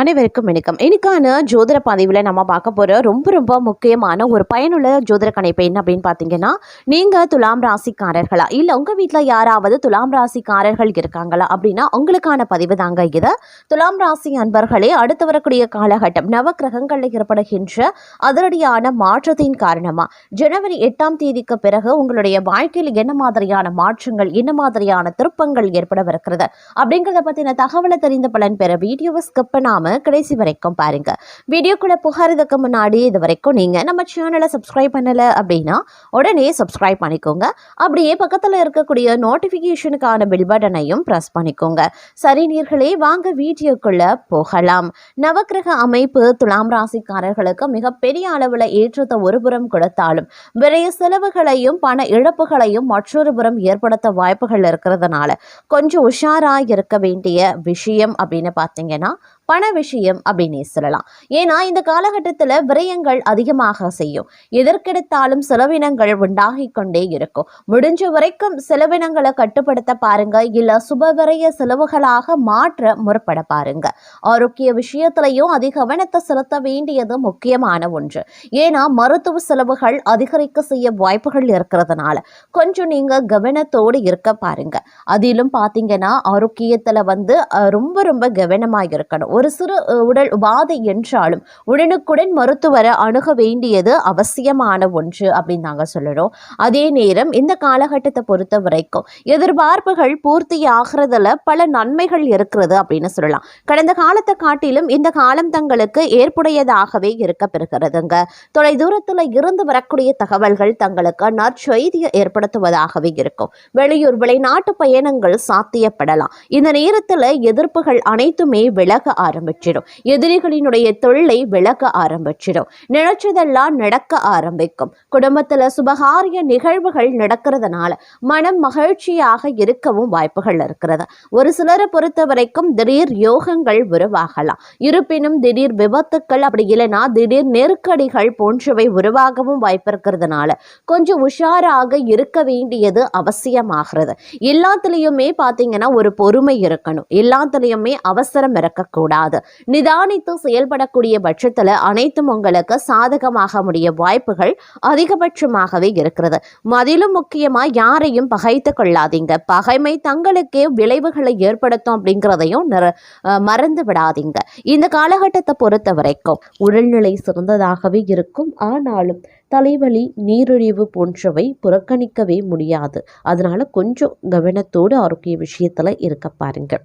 அனைவருக்கும் வணக்கம். இன்னைக்கான ஜோதிட பதிவில் நம்ம பார்க்க போகிற ரொம்ப ரொம்ப முக்கியமான ஒரு பயனுள்ள ஜோதிட கணிப்பு என்ன அப்படின்னு பார்த்தீங்கன்னா நீங்கள் துலாம் ராசிக்காரர்களா? இல்லை உங்கள் வீட்டில் யாராவது துலாம் ராசிக்காரர்கள் இருக்காங்களா? அப்படின்னா உங்களுக்கான பதிவு தாங்க இது. துலாம் ராசி அன்பர்களே அடுத்து வரக்கூடிய காலகட்டம் நவக்கிரகங்களில் ஏற்படுகின்ற அதிரடியான மாற்றத்தின் காரணமாக ஜனவரி எட்டாம் தேதிக்கு பிறகு உங்களுடைய வாழ்க்கையில் என்ன மாதிரியான மாற்றங்கள் என்ன மாதிரியான திருப்பங்கள் ஏற்படவிருக்கிறது? அப்படிங்கிறத பற்றின தகவலை தெரிந்த பலன் பெற வீடியோவை ஸ்கிப் பண்ணாம கடைசி வரைக்கும் பாருங்கள் வீடியோக்குள்ளே புகாரதுக்கு முன்னாடி இது வரைக்கும் நீங்கள் நம்ம சேனலை சப்ஸ்கிரைப் பண்ணலை அப்படின்னா உடனே சப்ஸ்கிரைப் பண்ணிக்கோங்க. அப்படியே பக்கத்தில் இருக்கக்கூடிய நோட்டிஃபிகேஷனுக்கான பில் பட்டனையும் ப்ரெஸ் பண்ணிக்கோங்க. சரி நீர்களே வாங்க வீடியோக்குள்ளே போகலாம். நவக்கிரக அமைப்பு துலாம் ராசிக்காரர்களுக்கு மிகப்பெரிய அளவில் ஏற்றத்தை ஒருபுறம் கொடுத்தாலும் விரைய செலவுகளையும் பண இழப்புகளையும் மற்றொரு புறம் ஏற்படுத்த வாய்ப்புகள் இருக்கிறதுனால கொஞ்சம் உஷாராக இருக்க வேண்டிய விஷயம் அப்படின்னு பார்த்தீங்கன்னா பண விஷயம் அப்படின்னே சொல்லலாம். ஏன்னா இந்த காலகட்டத்தில் விரயங்கள் அதிகமாக செய்யும். எதற்கெடுத்தாலும் செலவினங்கள் உண்டாகி கொண்டே இருக்கும். முடிஞ்ச வரைக்கும் செலவினங்களை கட்டுப்படுத்த பாருங்க இல்ல சுப விரைய செலவுகளாக மாற்ற முற்பட பாருங்க. ஆரோக்கிய விஷயத்திலையும் அதிக கவனத்தை செலுத்த வேண்டியது முக்கியமான ஒன்று. ஏன்னா மருத்துவ செலவுகள் அதிகரிக்க செய்ய வாய்ப்புகள் இருக்கிறதுனால கொஞ்சம் நீங்க கவனத்தோடு இருக்க பாருங்க. அதிலும் பார்த்தீங்கன்னா ஆரோக்கியத்துல வந்து ரொம்ப ரொம்ப கவனமாக இருக்கணும். ஒரு சிறு உடல் உபாதை என்றாலும் உடனுக்குடன் மருத்துவரை அணுக வேண்டியது அவசியமான ஒன்று அப்படின்னு நாங்கள் சொல்லணும் அதே நேரம் இந்த காலகட்டத்தை பொறுத்த வரைக்கும் எதிர்பார்ப்புகள் பூர்த்தி ஆகிறதுல பல நன்மைகள் இருக்கிறது அப்படின்னு சொல்லலாம். கடந்த காலத்தை காட்டிலும் இந்த காலம் தங்களுக்கு ஏற்புடையதாகவே இருக்க பெறுகிறதுங்க. தொலை தூரத்தில் இருந்து வரக்கூடிய தகவல்கள் தங்களுக்கு நற்செய்தியை ஏற்படுத்துவதாகவே இருக்கும். வெளியூர் வெளிநாட்டு பயணங்கள் சாத்தியப்படலாம். இந்த நேரத்தில் எதிர்ப்புகள் அனைத்துமே விலக ஆரம்பிச்சிடும். எதிரிகளினுடைய தொல்லை விளக்க ஆரம்பிச்சிடும். நினைச்சதெல்லாம் நடக்க ஆரம்பிக்கும். குடும்பத்தில் சுபகாரிய நிகழ்வுகள் நடக்கிறதுனால மனம் மகிழ்ச்சியாக இருக்கவும் வாய்ப்புகள் இருக்கிறது. ஒரு சிலரை பொறுத்த வரைக்கும் திடீர் யோகங்கள் உருவாகலாம். இருப்பினும் திடீர் விபத்துக்கள் அப்படி இல்லைன்னா திடீர் நெருக்கடிகள் போன்றவை உருவாகவும் வாய்ப்பு இருக்கிறதுனால கொஞ்சம் உஷாராக இருக்க வேண்டியது அவசியமாகிறது. எல்லாத்துலேயுமே பார்த்தீங்கன்னா ஒரு பொறுமை இருக்கணும். எல்லாத்துலேயுமே அவசரம் இருக்கக்கூடாது நிதானித்து செயல்படக்கூடிய பட்சத்தில் அனைத்தும் உங்களுக்கு சாதகமாக முடிய வாய்ப்புகள் அதிகபட்சமாகவே இருக்கிறது. அதிலும் முக்கியமாக யாரையும் பகைத்து கொள்ளாதீங்க. பகைமை தங்களுக்கே விளைவுகளை ஏற்படுத்தும் அப்படிங்கிறதையும் மறந்து விடாதீங்க. இந்த காலகட்டத்தை பொறுத்த வரைக்கும் உடல்நிலை சிறந்ததாகவே இருக்கும். ஆனாலும் தலைவலி நீரிழிவு போன்றவை புறக்கணிக்கவே முடியாது. அதனால கொஞ்சம் கவனத்தோடு ஆரோக்கிய விஷயத்துல இருக்க பாருங்கள்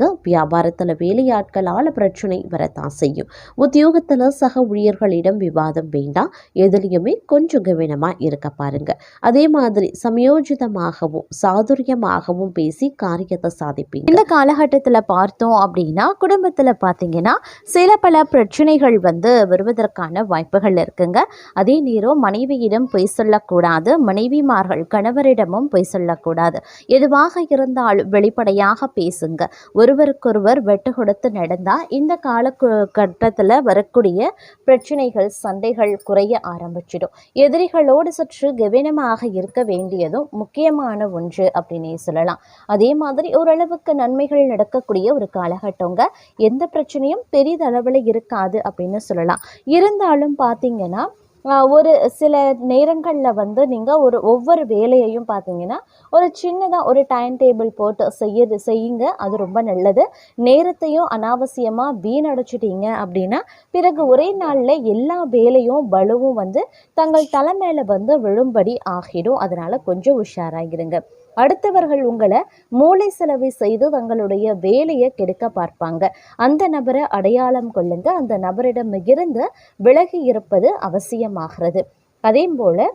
வியாபாரத்தில் வேலையாட்களால் பிரச்சனை வரத்தான் செய்யும். உத்தியோகத்தில் சக ஊழியர்களிடம் விவாதம் வேண்டாம் எதுலேயுமே கொஞ்சம் கவனமாக இருக்க பாருங்க. அதே மாதிரி சமயோஜிதமாகவும் சாதுரியமாகவும் பேசி காரியத்தை சாதிப்பீங்க. இந்த காலகட்டத்தில் பார்த்தோம் அப்படின்னா குடும்பத்தில் பார்த்தீங்கன்னா சில பல பிரச்சனைகள் வந்து வருவதற்கான வாய்ப்புகள் இருக்குங்க. அதே நேரம் மனைவியிடம் பொய் சொல்லக்கூடாது மனைவிமார்கள் கணவரிடமும் பொய் சொல்லக்கூடாது. எதுவாக இருந்தாலும் வெளிப்படையாக பேசுங்க. ஒருவருக்கொருவர் வெட்டு கொடுத்து நடந்தால் இந்த கால கட்டத்தில் வரக்கூடிய பிரச்சனைகள் சண்டைகள் குறைய ஆரம்பிச்சிடும். எதிரிகளோடு சற்று கவனமாக இருக்க வேண்டியதும் முக்கியமான ஒன்று அப்படின்னே சொல்லலாம். அதே மாதிரி ஓரளவுக்கு நன்மைகள் நடக்கக்கூடிய ஒரு காலகட்டங்க. எந்த பிரச்சனையும் பெரிதளவில் இருக்காது அப்படின்னு சொல்லலாம். இருந்தாலும் பார்த்தீங்கன்னா ஒரு சில நேரங்களில் வந்து நீங்கள் ஒரு ஒவ்வொரு வேலையையும் பார்த்தீங்கன்னா ஒரு சின்னதாக ஒரு டைம் டேபிள் போட்டு செய்ய செய்யுங்க. அது ரொம்ப நல்லது. நேரத்தையும் அனாவசியமாக வீணடைச்சிட்டீங்க அப்படின்னா பிறகு ஒரே நாளில் எல்லா வேலையும் பலுவும் வந்து தங்கள் தலைமையில் வந்து விழும்படி ஆகிடும். அதனால் கொஞ்சம் உஷாராகிருங்க அடுத்தவர்கள் உங்களை மூளை செலவை செய்து தங்களுடைய வேலையை கெடுக்க பார்ப்பாங்க. அந்த நபரை அடையாளம் கொள்ளுங்க. அந்த நபரிடம் இருந்து விலகி இருப்பது அவசியமாகிறது. அதே போல்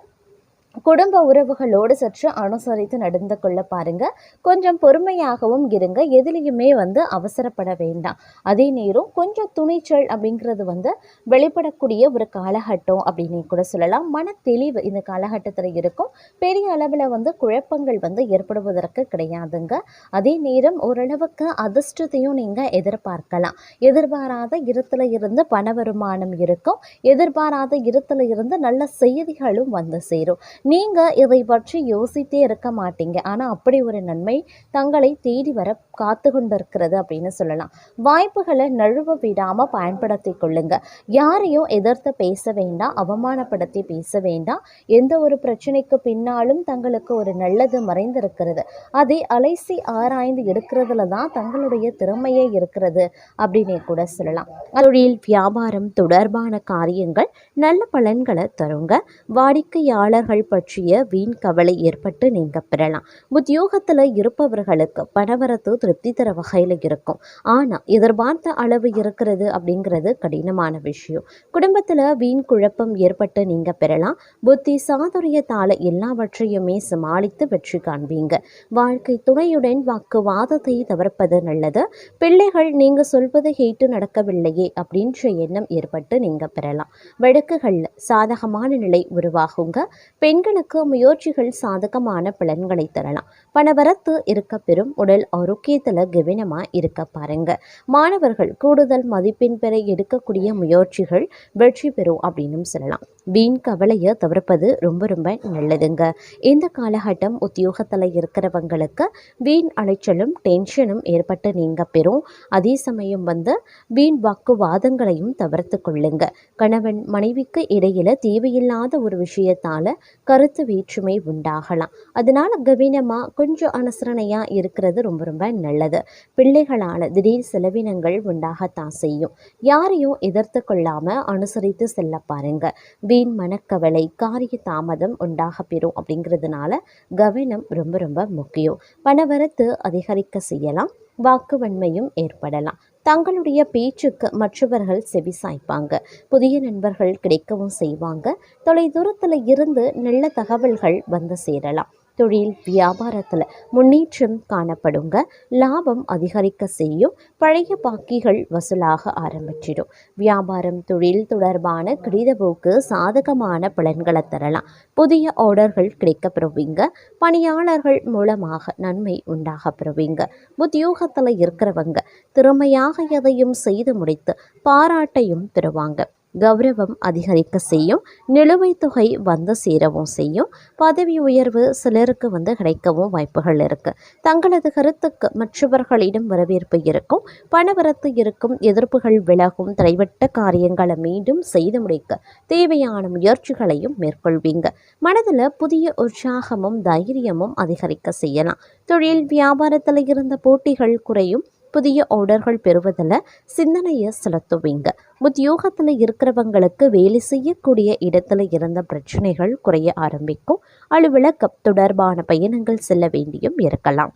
குடும்ப உறவுகளோடு சற்று அனுசரித்து நடந்து கொள்ள பாருங்க. கொஞ்சம் பொறுமையாகவும் இருங்க. எதுலேயுமே வந்து அவசரப்பட வேண்டாம். அதே நேரம் கொஞ்சம் துணிச்சல் அப்படிங்கிறது வந்து வெளிப்படக்கூடிய ஒரு காலகட்டம் அப்படின்னு கூட சொல்லலாம். மன தெளிவு இந்த காலகட்டத்தில் இருக்கும். பெரிய அளவில் வந்து குழப்பங்கள் வந்து ஏற்படுவதற்கு கிடையாதுங்க. அதே நேரம் ஓரளவுக்கு அதிர்ஷ்டத்தையும் நீங்கள் எதிர்பார்க்கலாம். எதிர்பாராத இடத்துல இருந்து பண வருமானம் இருக்கும். எதிர்பாராத இடத்துல இருந்து நல்ல செய்திகளும் வந்து சேரும். நீங்கள் இதை பற்றி யோசித்தே இருக்க மாட்டீங்க. ஆனால் அப்படி ஒரு நன்மை தங்களை தேடி வர காத்து கொண்டிருக்கிறது அப்படின்னு சொல்லலாம். வாய்ப்புகளை நழுவ விடாமல் பயன்படுத்தி கொள்ளுங்க. யாரையும் எதிர்த்து பேச வேண்டாம் அவமானப்படுத்தி பேச வேண்டாம். எந்த ஒரு பிரச்சனைக்கு பின்னாலும் தங்களுக்கு ஒரு நல்லது மறைந்திருக்கிறது. அதை அலைசி ஆராய்ந்து எடுக்கிறதுல தான் தங்களுடைய திறமையே இருக்கிறது அப்படின்னே கூட சொல்லலாம். தொழில் வியாபாரம் தொடர்பான காரியங்கள் நல்ல பலன்களை தருங்க. வாடிக்கையாளர்கள் பற்றிய வீண் கவலை ஏற்பட்டு நீங்க பெறலாம். உத்தியோகத்தில் இருப்பவர்களுக்கு பணவரத்து திருப்தி தர வகையில் இருக்கும். ஆனால் எதிர்பார்த்த அளவு இருக்கிறது அப்படிங்கிறது கடினமான விஷயம். குடும்பத்தில் வீண் குழப்பம் ஏற்பட்டு நீங்க பெறலாம். புத்தி சாதுரியத்தால் எல்லாவற்றையுமே சமாளித்து வெற்றி காண்பீங்க. வாழ்க்கை துணையுடன் வாக்குவாதத்தை தவிர்ப்பது நல்லது. பிள்ளைகள் நீங்க சொல்வதை கேட்டு நடக்கவில்லையே அப்படின்ற எண்ணம் ஏற்பட்டு நீங்க பெறலாம். வழக்குகளில் சாதகமான நிலை உருவாகுங்க. பெண் பெண்களுக்கு முயற்சிகள் சாதகமான பலன்களை தரலாம். பணவரத்து இருக்க பெறும் உடல் ஆரோக்கியத்தில் கவனமாக இருக்க பாருங்க. மாணவர்கள் கூடுதல் மதிப்பெண் பெற எடுக்கக்கூடிய முயற்சிகள் வெற்றி பெறும் அப்படின்னு சொல்லலாம். வீண் கவலையை தவிர்ப்பது ரொம்ப ரொம்ப நல்லதுங்க. இந்த காலகட்டம் உத்தியோகத்தில் இருக்கிறவங்களுக்கு வீண் அலைச்சலும் டென்ஷனும் ஏற்பட்டு நீங்க பெறும். அதே சமயம் வந்து வீண் வாக்குவாதங்களையும் தவிர்த்து கொள்ளுங்க. கணவன் மனைவிக்கு இடையில தேவையில்லாத ஒரு விஷயத்தால கருத்து வேற்றுமை உண்டாகலாம். அதனால் கவனமாக கொஞ்சம் அனுசரணையாக இருக்கிறது ரொம்ப ரொம்ப நல்லது. பிள்ளைகளால் திடீர் செலவினங்கள் உண்டாகத்தான் செய்யும். யாரையும் எதிர்த்து கொள்ளாமல் அனுசரித்து செல்ல பாருங்க. வீண் மனக்கவலை காரிய தாமதம் உண்டாக பெறும் அப்படிங்கிறதுனால கவனம் ரொம்ப ரொம்ப முக்கியம். பணவரத்து அதிகரிக்க செய்யலாம். வாக்குவன்மையும் ஏற்படலாம். தங்களுடைய பேச்சுக்கு மற்றவர்கள் செவி சாய்ப்பாங்க. புதிய நண்பர்கள் கிடைக்கவும் செய்வாங்க. தொலைதூரத்தில் இருந்து நல்ல தகவல்கள் வந்து சேரலாம். தொழில் வியாபாரத்தில் முன்னேற்றம் காணப்படுங்க. லாபம் அதிகரிக்க செய்யும். பழைய பாக்கிகள் வசூலாக ஆரம்பிச்சிடும். வியாபாரம் தொழில் தொடர்பான கடிதப்போக்கு சாதகமான பலன்களை தரலாம். புதிய ஆர்டர்கள் கிடைக்க பெறுவீங்க பணியாளர்கள் மூலமாக நன்மை உண்டாக பெறுவீங்க உத்தியோகத்தில் இருக்கிறவங்க திறமையாக எதையும் செய்து முடித்து பாராட்டையும் பெறுவாங்க கௌரவம் அதிகரிக்க செய்யும் நிலுவைத் தொகை வந்து சேரவும் செய்யும் பதவி உயர்வு சிலருக்கு வந்து கிடைக்கவும் வாய்ப்புகள் இருக்குது தங்களது கருத்துக்கு மற்றவர்களிடம் வரவேற்பு இருக்கும் பணவரத்து இருக்கும் எதிர்ப்புகள் விலகும் தடைவட்ட காரியங்களை மீண்டும் செய்து முடிக்க தேவையான முயற்சிகளையும் மேற்கொள்வீங்க. மனதில் புதிய உற்சாகமும் தைரியமும் அதிகரிக்க செய்யலாம். தொழில் வியாபாரத்தில் இருந்த போட்டிகள் குறையும் புதிய ஆர்டர்கள் பெறுவதில் சிந்தனையை செலுத்துவீங்க. உத்தியோகத்தில் இருக்கிறவங்களுக்கு வேலை செய்யக்கூடிய இடத்துல இருந்த பிரச்சனைகள் குறைய ஆரம்பிக்கும். அலுவலகம் தொடர்பான பயணங்கள் செல்ல வேண்டியும் இருக்கலாம்.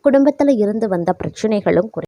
குடும்பத்தில் இருந்து வந்த பிரச்சனைகளும் குறை